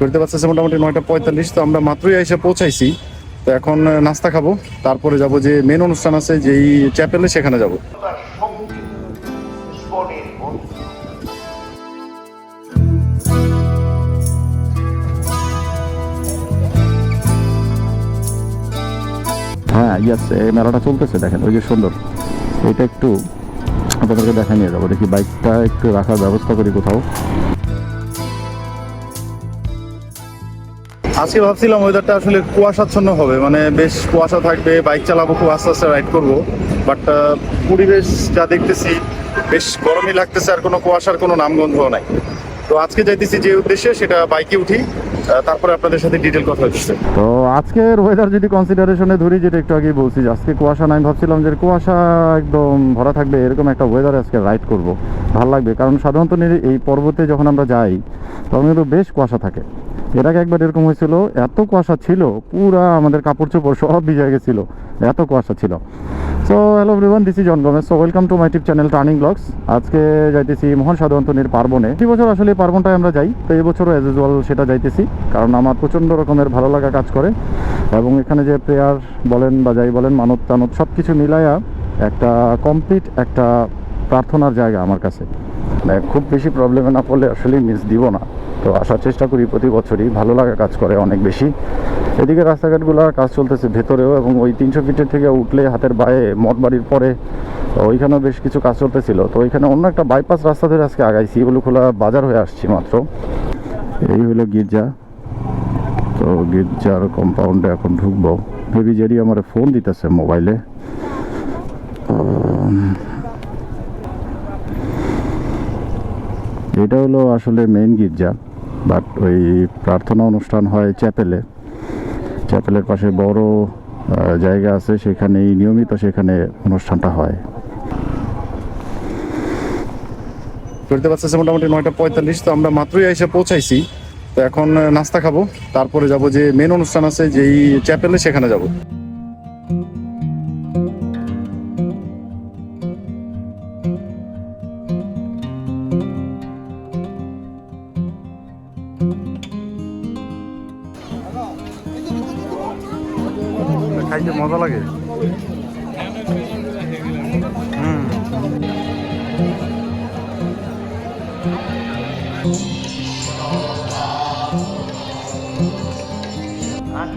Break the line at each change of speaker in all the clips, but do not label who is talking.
করতে পারতেছে মোটামুটি নয়টা পঁয়তাল্লিশ, তো আমরা মাত্রই এসে পৌঁছাইছি। তো এখন নাস্তা খাব, তারপরে যাব যে মেন অনুষ্ঠান আছে, যেই চ্যাপেলে সেখানে যাব। হ্যাঁ ইয়াস এই মেলাটা চলতেছে, দেখেন, ওই যে সুন্দর। এটা একটু আপনাদেরকে দেখা নিয়ে যাব, দেখি বাইকটা একটু রাখার ব্যবস্থা করি কোথাও। আজকে ভাবছিলাম ওয়েদারটা আসলে কুয়াশাচ্ছন্ন হবে। মানে বেশ কুয়াশা থাকবে বাইক চালাবো, খুব আস্তে আস্তে রাইড করব। বাট পরিবেশ যা দেখতেছি, বেশ গরমই লাগতেছে, আর কোনো কুয়াশার কোনো নামগন্ধও নাই। তো আজকে যাইতেছি যে উদ্দেশ্যে, সেটা বাইকে উঠি তারপরে আপনাদের সাথে ডিটেল কথা হচ্ছে। তো আজকের ওয়েদার যদি কনসিডারেশনে ধরি, যেটা একটু আগে বলছি আজকে কুয়াশা নাই ভাবছিলাম যে কুয়াশা একদম ভরা থাকবে, এরকম একটা ওয়েদারে আজকে রাইড করব। ভালো লাগবে, কারণ সাধারণত এই পর্বতে যখন আমরা যাই, তখন কিন্তু বেশ কুয়াশা থাকে। এর আগে একবার এরকম হয়েছিল, এত কুয়াশা ছিল, পুরা আমাদের কাপড় চোপড় সব ভিজে গেছিল, এত কুয়াশা ছিল। So hello everyone this is John গমেশ so welcome to my tip channel turning blogs আজকে যাইতেছি মহান সাধারণতনীর পার্বণে। এই বছর আসলে পার্বণটায় আমরা যাই, তো এই বছরও অ্যাজ ইউজুয়াল সেটা যাইতেছি, কারণ আমার প্রচণ্ড রকমের ভালো লাগা কাজ করে। এবং এখানে যে প্রেয়ার বলেন বা যাই বলেন, মানত টানত সব কিছু মিলাইয়া একটা কমপ্লিট একটা প্রার্থনার জায়গা আমার কাছে। মানে খুব বেশি প্রবলেমে না পড়লে আসলে মিস দিব না। তো আসার চেষ্টা করি প্রতি বছরই। ভালো লাগা কাজ করে অনেক বেশি। এদিকে রাস্তাঘাটগুলোর কাজ চলতেছে ভেতরেও এবং ওই তিনশো ফিটের থেকে উঠলে হাতের বায়ে মঠ বাড়ির পরে ওইখানেও বেশ কিছু কাজ চলতেছিল। তো ওইখানে অন্য একটা বাইপাস রাস্তা ধরে আজকে আগাইছি এগুলো খোলা বাজার হয়ে আসছি মাত্র। এই হলো গির্জা। তো গির্জার কম্পাউন্ডে এখন ঢুকবো। বেবি জেরি আমার ফোন দিতেছে মোবাইলে এটা হলো আসলে মেইন গির্জা। বাট ওই প্রার্থনা অনুষ্ঠান হয় চ্যাপেলে। চ্যাপেলের পাশে বড় জায়গা আছে, সেখানেই নিয়মিত সেখানে অনুষ্ঠানটা হয়। করতে পারতেছে মোটামুটি নয়টা পঁয়তাল্লিশ, তো আমরা মাত্রই এসে পৌঁছাইছি। তো এখন নাস্তা খাব, তারপরে যাব যে মেন অনুষ্ঠান আছে, যেই চ্যাপেলে সেখানে যাব।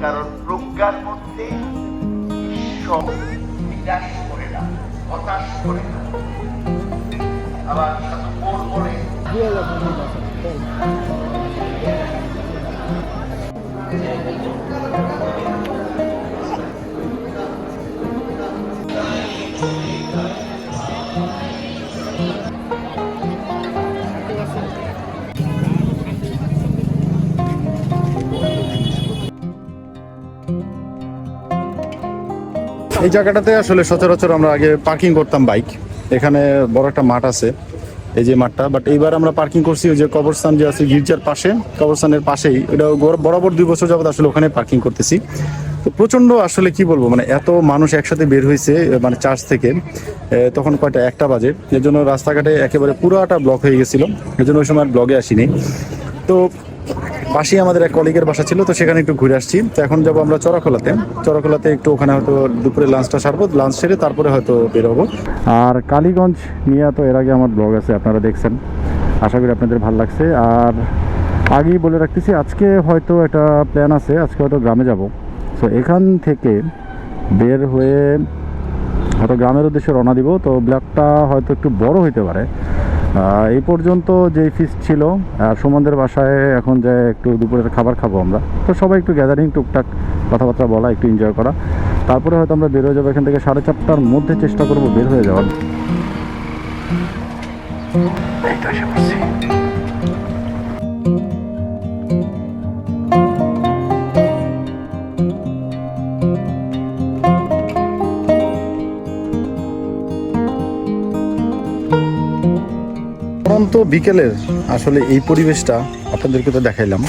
কারণ প্রজ্ঞার মধ্যে ঈশ্বর নিরাশ করে না হতাশ করে না। আবার কোন করে
এই জায়গাটাতে আসলে সচরাচর আমরা আগে পার্কিং করতাম বাইক এখানে বড় একটা মাঠ আছে, এই যে মাঠটা। বাট এইবার আমরা পার্কিং করছি ওই যে কবরস্থান যে আছে গির্জার পাশে। কবরস্থানের পাশেই। গর- বরাবর দুই বছর যাবত আসলে ওখানে পার্কিং করতেছি। তো প্রচণ্ড আসলে কি বলব মানে এত মানুষ একসাথে বের হয়েছে মানে চার্চ থেকে তখন কয়টা, একটা বাজে। এর জন্য রাস্তাঘাটে একেবারে পুরোটা ব্লক হয়ে গেছিল। এর জন্য ওই সময় ব্লগে আসিনি। তো পাশেই আমাদের এক কলিগের বাসা ছিল, তো সেখানে একটু ঘুরে আসছি। তো এখন যাব আমরা চড়াখোলাতে। চড়াখোলাতে একটু ওখানে হয়তো দুপুরে লাঞ্চটা সারবো লাঞ্চ সেরে তারপরে হয়তো বেরোবো। আর কালীগঞ্জ নিয়ে তো এর আগে আমার ব্লগ আছে, আপনারা দেখছেন। আশা করি আপনাদের ভালো লাগছে। আর আগেই বলে রাখতেছি, আজকে হয়তো একটা প্ল্যান আছে, আজকে হয়তো গ্রামে যাব। তো এখান থেকে বের হয়ে হয়তো গ্রামের উদ্দেশ্যে রওনা দিব, তো ব্লগটা হয়তো একটু বড় হইতে পারে। এই পর্যন্ত যেই ফিস্ট ছিল, আর সুমনদের বাসায় এখন যে একটু দুপুরের খাবার খাব আমরা। তো সবাই একটু গ্যাদারিং টুকটাক কথাবার্তা বলা, একটু এনজয় করা। তারপরে হয়তো আমরা বের হয়ে যাব এখান থেকে সাড়ে চারটার মধ্যে চেষ্টা করব বের হয়ে যাওয়ার। বিকেলের আসলে এই পরিবেশটা আপনাদেরকে তো দেখাইলাম।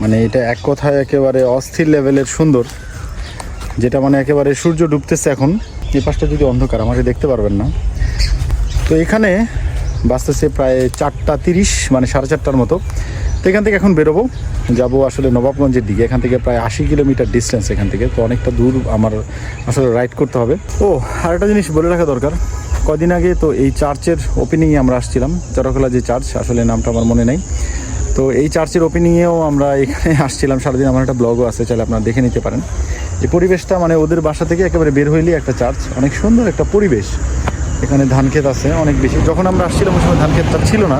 মানে এটা এক কথায় একেবারে অস্থির লেভেলের সুন্দর, যেটা মানে একেবারে সূর্য ডুবতেছে এখন। এই পাশটা যদি অন্ধকার, আমাকে দেখতে পারবেন না। তো এখানে বাঁচতেছে প্রায় চারটা তিরিশ মানে সাড়ে চারটার মতো। তো এখান থেকে এখন বেরোবো। যাব আসলে নবাবগঞ্জের দিকে। এখান থেকে প্রায় আশি কিলোমিটার ডিস্টেন্স এখান থেকে। তো অনেকটা দূর আমার আসলে রাইড করতে হবে। ও আর একটা জিনিস বলে রাখা দরকার। কদিন আগে তো এই চার্চের ওপেনিংয়ে আমরা আসছিলাম চরকলা যে চার্চ, আসলে নামটা আমার মনে নেই। তো এই চার্চের ওপেনিংয়েও আমরা এখানে আসছিলাম, সারাদিন আমার একটা ব্লগও আছে, চাইলে আপনারা দেখে নিতে পারেন। এই পরিবেশটা মানে ওদের বাসা থেকে একেবারে বের হইলেই একটা চার্চ, অনেক সুন্দর একটা পরিবেশ। এখানে ধান ক্ষেত আছে অনেক বেশি। যখন আমরা আসছিলাম, ওই সময় ধান ক্ষেতটা ছিল না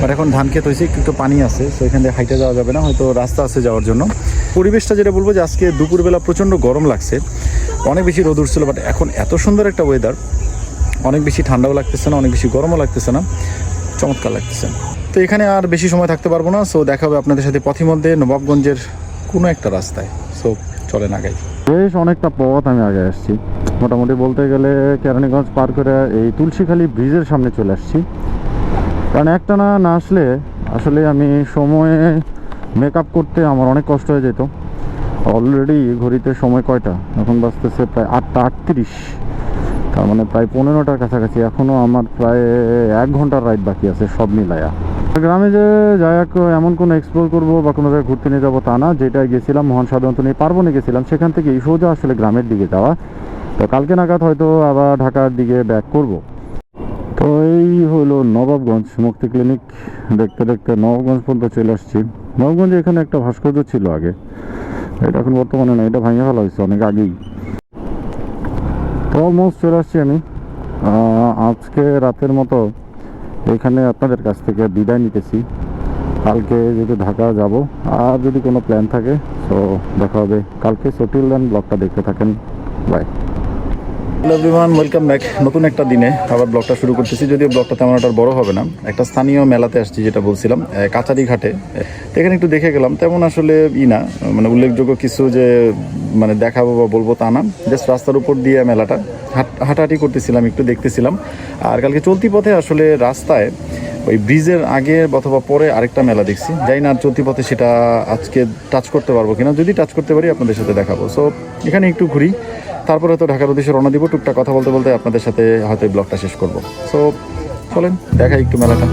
বাট এখন ধান ক্ষেত হয়েছে, একটু পানি আছে, তো এখান থেকে হাইটে যাওয়া যাবে না, হয়তো রাস্তা আছে যাওয়ার জন্য। পরিবেশটা যেটা বলব যে আজকে দুপুরবেলা প্রচণ্ড গরম লাগছে। অনেক বেশি রোদ উঠছিল বাট এখন এত সুন্দর একটা ওয়েদার অনেক বেশি ঠান্ডাও লাগতেছে না, অনেক বেশি গরমও লাগতেছে না, চমৎকার লাগতেছে। তো এখানে আর বেশি সময় থাকতে পারব না সো দেখা হবে আপনাদের সাথে পথিমধ্যে নবাবগঞ্জের কোনো একটা রাস্তায়। সো চলেন আগাই। বেশ অনেকটা পথ আমি আগে আসছি। মোটামুটি বলতে গেলে কেরানীগঞ্জ পার করে এই তুলসীখালি ব্রিজের সামনে চলে আসছি। কারণ একটা না না আসলে আসলে আমি সময়ে মেকআপ করতে আমার অনেক কষ্ট হয়ে যেত। অলরেডি ঘড়িতে সময় কয়টা? এখন বাজতেছে প্রায় আটটা আটত্রিশ। তার মানে প্রায় পনেরোটার কাছাকাছি। এখনও আমার প্রায় এক ঘণ্টার রাইড বাকি আছে, সব মিলায়া। গ্রামে যে যাই এমন কোনো এক্সপ্লোর করব বা কোনো জায়গায় ঘুরতে নিয়ে যাব তা না, যেটায় গেছিলাম, মহান সাধারণত নিয়ে পার্বণে গেছিলাম, সেখান থেকে সোজা আসলে গ্রামের দিকে যাওয়া। তো কালকে নাগাদ হয়তো আবার ঢাকার দিকে ব্যাক করব। তো এই হলো নবাবগঞ্জ মুক্তি ক্লিনিক দেখতে দেখতে নবাবগঞ্জ পর্যন্ত চলে আসছি। নবাবগঞ্জে এখানে একটা ভাস্কর্য ছিল আগে। এটা এখন বর্তমানে না, এটা ভাঙে ফেলা হয়েছে অনেক আগেই। অলমোস্ট চলে আসছি আমি। আজকে রাতের মতো এখানে আপনাদের কাছ থেকে বিদায় নিতেছি। কালকে যদি ঢাকা যাব, আর যদি কোনো প্ল্যান থাকে তো দেখা হবে। কালকে সটিল দেন ব্লগটা দেখতে থাকেন। বাই হ্যালো ওয়েলকাম ব্যাক নতুন একটা দিনে আবার ব্লগটা শুরু করতেছি। যদিও ব্লগটা তেমন একটা বড় হবে না। একটা স্থানীয় মেলাতে আসছি, যেটা বলছিলাম কাচারি ঘাটে এখানে একটু দেখে গেলাম, তেমন আসলে ই না। মানে উল্লেখযোগ্য কিছু যে মানে দেখাবো বা বলব তা না। জাস্ট রাস্তার উপর দিয়ে মেলাটা। হাট, হাঁটাহাঁটি করতেছিলাম, একটু দেখতেছিলাম। আর কালকে চলতি পথে আসলে রাস্তায় ওই ব্রিজের আগে অথবা পরে আরেকটা মেলা দেখছি। যাই না চলতি পথে সেটা আজকে টাচ করতে পারব কিনা। যদি টাচ করতে পারি, আপনাদের সাথে দেখাবো। সো এখানে একটু ঘুরি। তারপরে তো ঢাকার উদ্দেশ্যে রওনা দিব। টুকটাক কথা বলতে বলতে আপনাদের সাথে হয়তো এই ব্লগটা শেষ করব। সো চলেন, দেখাই একটু মেলাটা।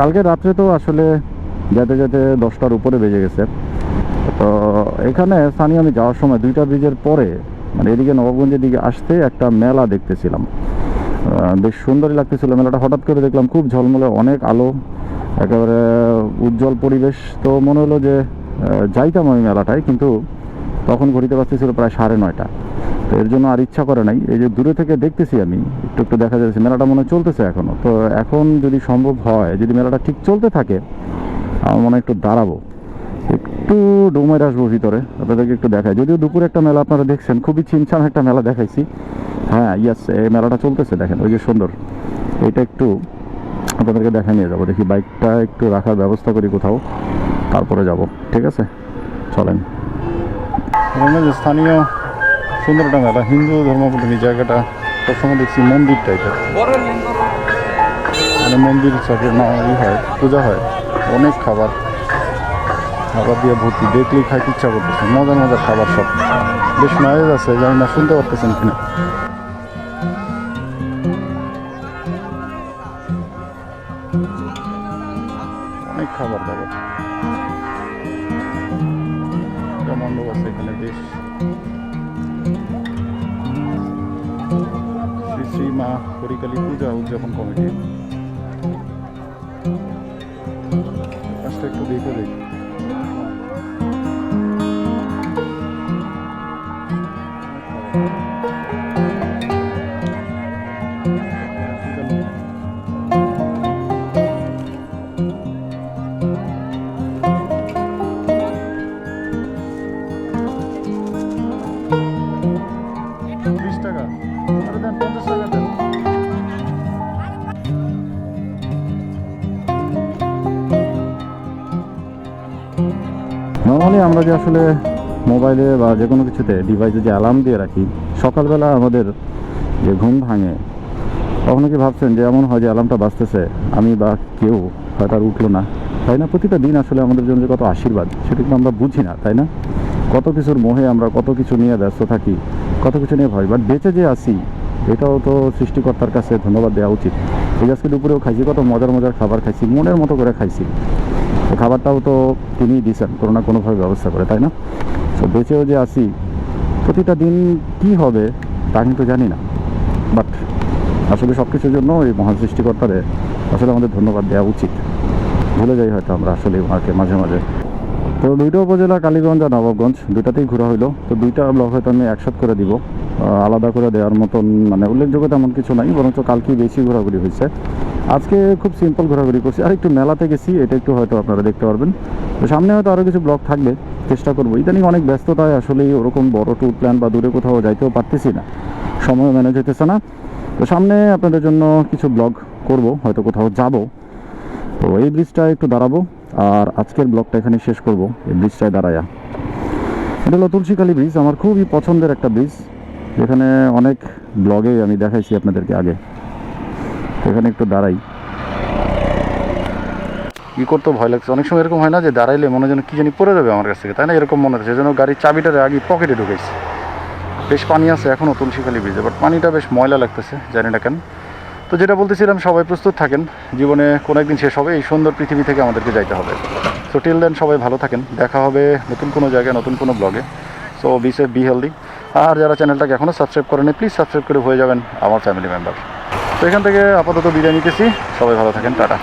কালকে রাত্রে তো আসলে যেতে যেতে দশটার উপরে বেজে গেছে। তো এখানে স্থানীয় আমি যাওয়ার সময় দুইটা ব্রিজের পরে মানে এদিকে নবাবগঞ্জের দিকে আসতে একটা মেলা দেখতেছিলাম। বেশ সুন্দরই লাগতেছিল। মেলাটা হঠাৎ করে দেখলাম খুব ঝলমলে, অনেক আলো, একেবারে উজ্জ্বল পরিবেশ। তো মনে হলো যে যাইতাম আমি মেলাটায়, কিন্তু তখন ঘড়িতে বাজতেছিল প্রায় সাড়ে নয়টা। তো এর জন্য আর ইচ্ছা করে নাই। এই যে দূরে থেকে দেখতেছি আমি, একটু একটু দেখা যাচ্ছে, মেলাটা মনে চলতেছে এখনও তো এখন যদি সম্ভব হয়, যদি মেলাটা ঠিক চলতে থাকে আমার মনে হয় একটু দাঁড়াবো। একটু ডোমের আসব ভিতরে আপনাদেরকে একটু দেখাই। যদিও দুপুরে একটা মেলা আপনারা দেখছেন খুবই ছিমছাম একটা মেলা দেখাইছি। হ্যাঁ ইয়াস এই মেলাটা চলতেছে দেখেন ওই যে সুন্দর। এটা একটু আপনাদেরকে দেখা নিয়ে যাব দেখি বাইকটা একটু রাখার ব্যবস্থা করি কোথাও তারপরে যাব ঠিক আছে? চলেন। স্থানীয় সুন্দর একটা মেলা হিন্দু ধর্মাবলম্বী জায়গাটা সবসময় দেখছি মন্দির টাইপের মানে মন্দির না ই হয় পূজা হয়। অনেক খাবার। খাবার দিয়ে ভর্তি, দেখলেই খাইতে ইচ্ছা করতেছে। মজার মজার খাবার সব। বেশ নয়েজ আছে জানি না শুনতে পারতেছেন কিনা। অনেক খাবার দাবার। আছে এখানে, বেশ। শ্রী শ্রী মা হরিকালী পূজা উদযাপন কমিটি। একটু দেখে দেখি। বিশ নর্মালি আমরা যে আসলে মোবাইলে বা যে কোনো কিছুতে ডিভাইসে যে অ্যালার্ম দিয়ে রাখি, সকালবেলা আমাদের যে ঘুম ভাঙে, কখনো কি ভাবছেন যে এমন হয় যে অ্যালার্মটা বাজতেছে, আমি বা কেউ হয়তো আর উঠল না? তাই না? প্রতিটা দিন আসলে আমাদের জন্য যে কত আশীর্বাদ, সেটা কিন্তু আমরা বুঝি না, তাই না? কত কিছুর মোহে আমরা কত কিছু নিয়ে ব্যস্ত থাকি, কত কিছু নিয়ে ভাবি বাট বেঁচে যে আসি এটাও তো সৃষ্টিকর্তার কাছে ধন্যবাদ দেওয়া উচিত। এই আজকে দুপুরেও খাইছি, কত মজার মজার খাবার খাইছি, মনের মতো করে খাইছি। খাবারটাও তো তিনিই দিয়েছেন, কোনো না কোনোভাবে ব্যবস্থা করে, তাই না? তো বেঁচেও যে আসি প্রতিটা দিন কি হবে তা কিন্তু জানি না। বাট আসলে সব কিছুর জন্য এই মহান সৃষ্টিকর্তারে আসলে আমাদের ধন্যবাদ দেওয়া উচিত। ভুলে যাই হয়তো আমরা আসলে ওনাকে মাঝে মাঝে। তো দুইটা উপজেলা, কালীগঞ্জ আর নবাবগঞ্জ, দুইটাতেই ঘোরা হইল। তো দুইটা ব্লক হয়তো আমি একসাথ করে দিব। আলাদা করে দেওয়ার মতন মানে উল্লেখযোগ্য তেমন কিছু নাই, বরঞ্চ কালকেই বেশি ঘোরাঘুরি হয়েছে। আজকে খুব সিম্পল ঘোরাঘুরি করছি। আর একটু মেলাতে গেছি এটা একটু হয়তো আপনারা দেখতে পারবেন। তো সামনে হয়তো আরও কিছু ব্লক থাকবে, চেষ্টা করব। ইদানিং অনেক ব্যস্ততায় আসলেই ওরকম বড় ট্যুর প্ল্যান বা দূরে কোথাও যাইতেও পারতেছি না। সময় ম্যানেজ হইতেছে না। তো সামনে আপনাদের জন্য কিছু ব্লগ করব, হয়তো কোথাও যাব। তো এই ব্রিজটা একটু দাঁড়াবো, আর আজকের ব্লগটা এখানে শেষ করব, এই ব্রিজটায় দাঁড়ায়া। এটা হলো তুলসীকালী ব্রিজ আমার খুবই পছন্দের একটা ব্রিজ যেখানে অনেক ব্লগে আমি দেখাইছি আপনাদেরকে আগে। এখানে একটু দাঁড়াই। কি করতে ভয় লাগছে? অনেক সময় এরকম হয় না যে দাঁড়াইলে মনে যেন কি জানি পড়ে যাবে আমার কাছ থেকে, তাই না? এরকম মনে হচ্ছে, যেন গাড়ির চাবিটারে আগে পকেটে ঢুকেছি বেশ পানি আছে এখনও তুলসীখালি ব্রিজে বাট পানিটা বেশ ময়লা লাগতেছে, জানি না কেন। তো যেটা বলতেছিলাম, সবাই প্রস্তুত থাকেন। জীবনে কোনো একদিন শেষ হবে, এই সুন্দর পৃথিবী থেকে আমাদেরকে যাইতে হবে। সো টিল দেন সবাই ভালো থাকেন। দেখা হবে নতুন কোনো জায়গায়, নতুন কোনো ব্লগে so be safe be healthy আর যারা চ্যানেলটাকে এখনও সাবস্ক্রাইব করেনি প্লিজ সাবস্ক্রাইব করে হয়ে যাবেন, আমার ফ্যামিলি মেম্বার তো এখান থেকে আপাতত বিদায় নিতেছি। সবাই ভালো থাকেন, টাটা।